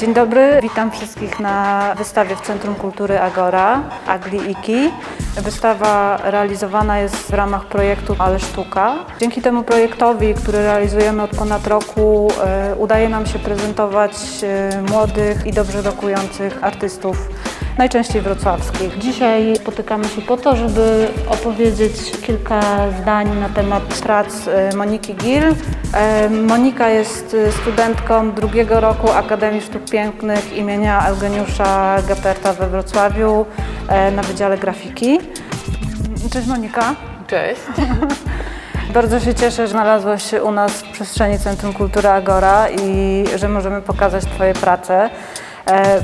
Dzień dobry, witam wszystkich na wystawie w Centrum Kultury Agora, Agli Iki. Wystawa realizowana jest w ramach projektu Ale Sztuka. Dzięki temu projektowi, który realizujemy od ponad roku, e, udaje nam się prezentować e, młodych i dobrze dokujących artystów, najczęściej wrocławskich. Dzisiaj spotykamy się po to, żeby opowiedzieć kilka zdań na temat prac e, Moniki Gil. E, Monika jest e, studentką drugiego roku Akademii Sztuk Pięknych imienia Eugeniusza Geperta we Wrocławiu na Wydziale Grafiki. Cześć Monika. Cześć. Bardzo się cieszę, że znalazłaś się u nas w przestrzeni Centrum Kultury Agora i że możemy pokazać Twoje prace,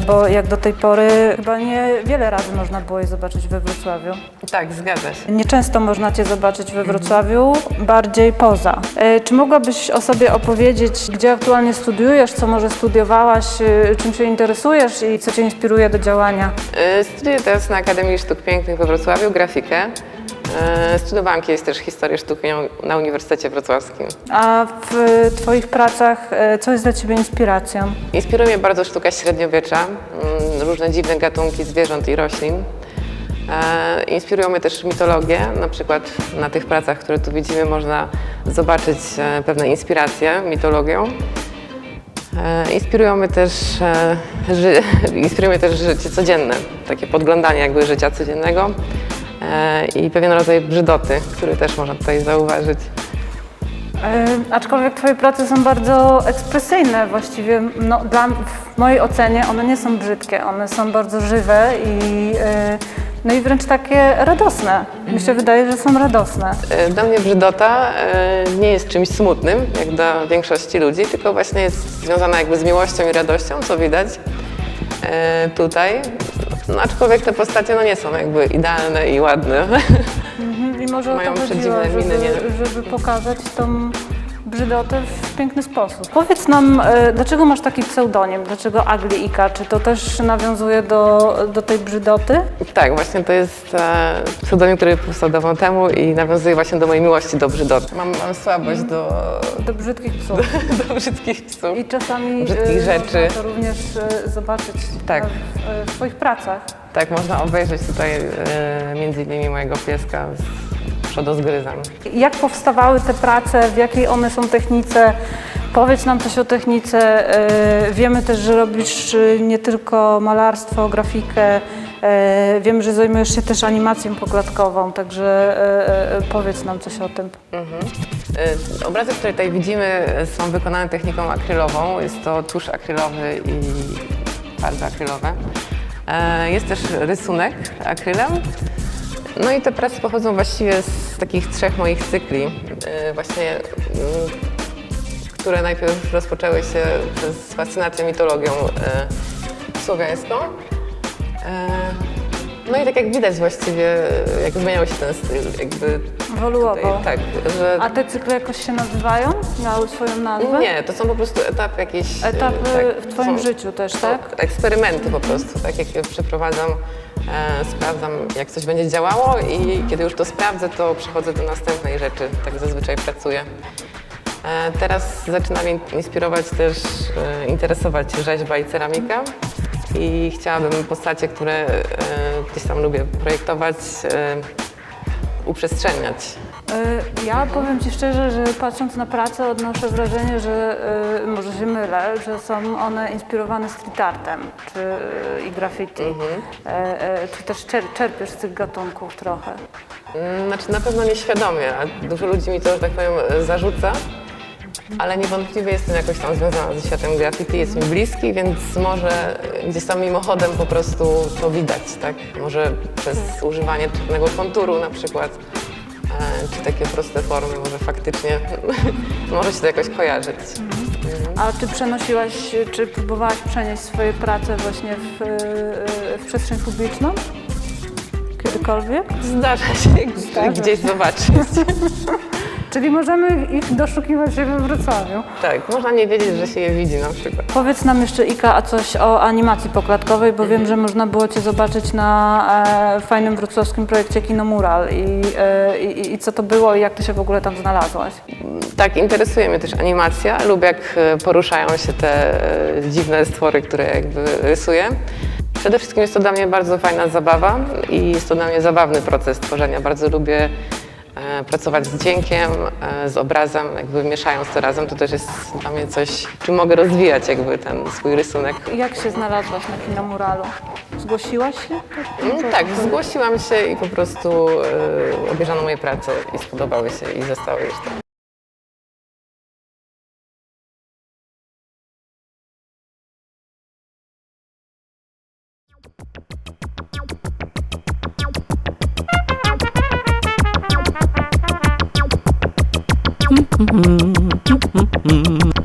bo jak do tej pory chyba nie wiele razy można było je zobaczyć we Wrocławiu. Tak, zgadza się. Nieczęsto można Cię zobaczyć we Wrocławiu, bardziej poza. E, Czy mogłabyś o sobie opowiedzieć, gdzie aktualnie studiujesz, co może studiowałaś, e, czym się interesujesz i co Cię inspiruje do działania? Studiuję teraz na Akademii Sztuk Pięknych we Wrocławiu grafikę. Y, Studiowałam kiedyś też historię sztuki na Uniwersytecie Wrocławskim. A w Twoich pracach e, co jest dla Ciebie inspiracją? Inspiruje mnie bardzo sztuka średniowiecza, mm, różne dziwne gatunki zwierząt i roślin. E, Inspirują mnie też mitologie, na przykład na tych pracach, które tu widzimy, można zobaczyć e, pewne inspiracje mitologią. E, Inspirują mnie też, e, ży, inspiruje mnie też życie codzienne, takie podglądanie jakby życia codziennego e, i pewien rodzaj brzydoty, który też można tutaj zauważyć. E, aczkolwiek Twoje prace są bardzo ekspresyjne, właściwie no, dla, w mojej ocenie one nie są brzydkie, one są bardzo żywe i, e, no i wręcz takie radosne. Mi się wydaje, że są radosne. E, Dla mnie brzydota e, nie jest czymś smutnym, jak dla większości ludzi, tylko właśnie jest związana jakby z miłością i radością, co widać e, tutaj. No, aczkolwiek te postacie no, nie są jakby idealne i ładne. Mhm, I może o Mają to chodziło, przedziwne żeby, miny, nie? żeby pokazać tą brzydotę w piękny sposób. Powiedz nam, e, dlaczego masz taki pseudonim? Dlaczego Agli Ika? Czy to też nawiązuje do, do tej brzydoty? tak, właśnie to jest e, pseudonim, który powstał dawno temu i nawiązuje właśnie do mojej miłości do brzydoty. Mam, mam słabość do, Do brzydkich psów. do brzydkich psów. I czasami Brzydkich e, rzeczy. można to również e, zobaczyć Tak. w, e, w Twoich pracach. Tak, można obejrzeć tutaj e, między innymi mojego pieska z przodozgryzem. Jak powstawały te prace, w jakiej one są technice? Powiedz nam coś o technice. E, Wiemy też, że robisz nie tylko malarstwo, grafikę. E, Wiemy, że zajmujesz się też animacją pokładkową, także e, powiedz nam coś o tym. Y, Obrazy, które tutaj widzimy, są wykonane techniką akrylową. Jest to tusz akrylowy i farby akrylowe. Jest też rysunek akrylem. No i te prace pochodzą właściwie z takich trzech moich cykli. Y, Właśnie, mm, które najpierw rozpoczęły się przez fascynację mitologią y, słowiańską. E, No i tak jak widać właściwie, jak zmieniał się ten styl, jakby Ewoluował. Tutaj, tak, że... A te cykle jakoś się nazywają? Miały swoją nazwę? Nie, to są po prostu etapy jakieś... e, Etapy tak, w Twoim są- życiu też, tak? Eksperymenty po prostu, tak jak przeprowadzam, e, sprawdzam jak coś będzie działało i kiedy już to sprawdzę, to przechodzę do następnej rzeczy, tak zazwyczaj pracuję. E, teraz zaczyna mnie inspirować też, e, interesować rzeźba i ceramika i chciałabym postacie, które e, gdzieś tam lubię projektować, e, uprzestrzeniać. Y, Ja powiem Ci szczerze, że patrząc na pracę odnoszę wrażenie, że y, może się mylę, że są one inspirowane street artem czy, y, i graffiti. E, e, Czy też czer- czerpiesz z tych gatunków trochę? Mm, Znaczy na pewno nieświadomie, a dużo ludzi mi to, że tak powiem, e, zarzuca, ale niewątpliwie jestem jakoś tam związana ze światem graffiti, jest mi bliski, więc może e, gdzieś tam mimochodem po prostu to widać, tak? Może przez używanie czarnego konturu na przykład, e, czy takie proste formy, może faktycznie może się to jakoś kojarzyć. A czy przenosiłaś, czy próbowałaś przenieść swoje prace właśnie w, y, w przestrzeń publiczną? Kiedykolwiek? Zdarza się Zdarza gdzieś zobaczyć. Czyli możemy ich doszukiwać się we Wrocławiu. Tak, można nie wiedzieć, że się je widzi na przykład. Powiedz nam jeszcze Ika, a coś o animacji pokładkowej, bo wiem, że można było Cię zobaczyć na e, fajnym wrocławskim projekcie Kino Mural i, e, i, i co to było i jak Ty się w ogóle tam znalazłaś. Tak, interesuje mnie też animacja. Lubię, jak e, poruszają się te e, dziwne stwory, które jakby rysuję. Przede wszystkim jest to dla mnie bardzo fajna zabawa i jest to dla mnie zabawny proces tworzenia. Bardzo lubię pracować z dźwiękiem, e, z obrazem, jakby mieszając to razem. To też jest dla mnie coś, czym mogę rozwijać jakby ten swój rysunek. Jak się znalazłaś na Kino Muralu? Zgłosiłaś się? Mm, Tak, zgłosiłam się i po prostu e, obejrzano moje prace i spodobały się i zostały już tam. Mm-hmm. Mm-hmm.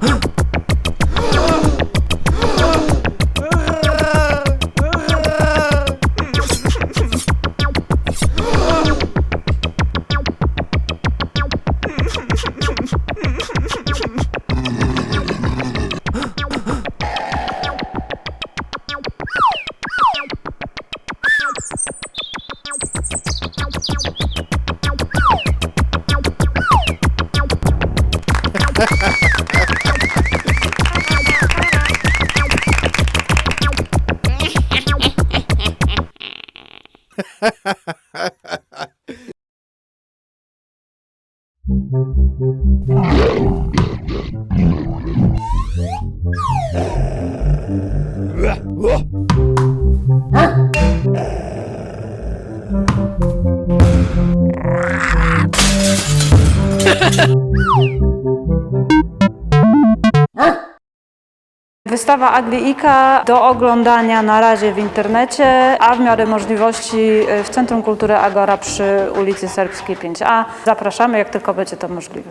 うわうわ Wystawa Agliika do oglądania na razie w internecie, a w miarę możliwości y, w Centrum Kultury Agora przy ulicy Serbskiej 5A. Zapraszamy, jak tylko będzie to możliwe.